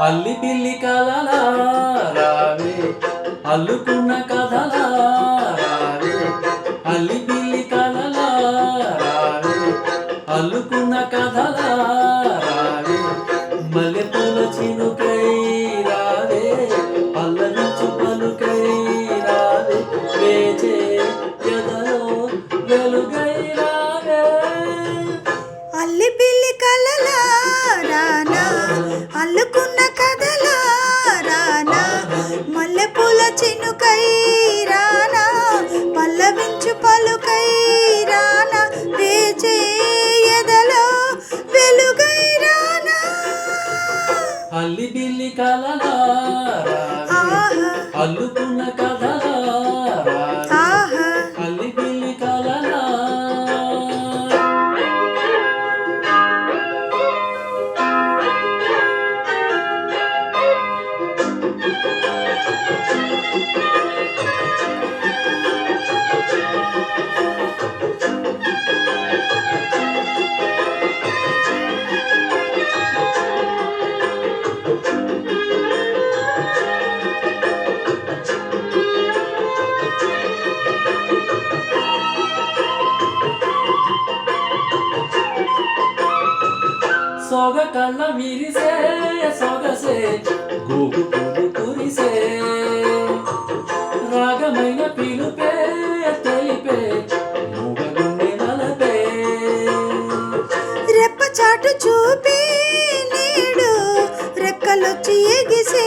అల్లి పిల్లి కలలా రావే. అల్లుకున్న కథలా రావే. అల్లి పిల్లి కలలా రావే. అల్లుకున్న కథలా మల్లెపూల చినుకై రానా పల్లవించు పలుకై రానా వేచే ఎదలో వెలుగై రానా. అల్లి బిల్లి కలలా రావే సొగ కళ్ళ మిరిసే సొగసే గోగు పువ్వు కురిసే. రాగమైన పిలుపే తెలిపే మూగగుండె నలపే రెప్ప చాటు చూపి నీడు రెక్కలొచ్చి ఎగిసే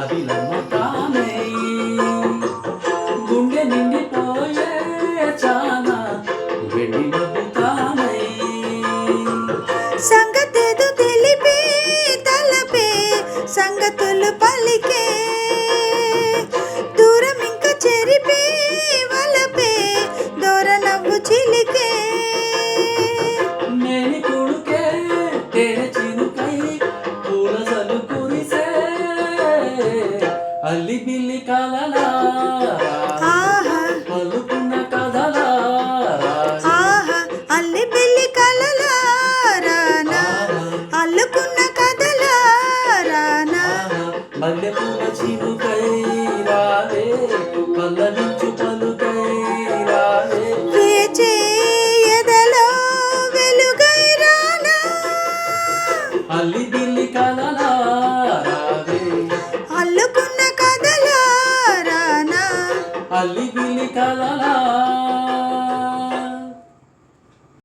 జాబిలమ్మ తానే గుండె నిండిపోయే చానా వెండి మబ్బు సంగతేదో తెలిపే తలపే సంగతులు పలికే. దూరం ఇంకా చెరిపే వలపే దూర నవ్వు చిలికే. మేని కొడుకే తెరచి అల్లి బిల్లి కలలా. పలుకున్న కథలా. ఆహా అల్లి పిల్లి కలలా రానా. అల్లుకున్న కథలా రానా. అల్లుకున్న కథలా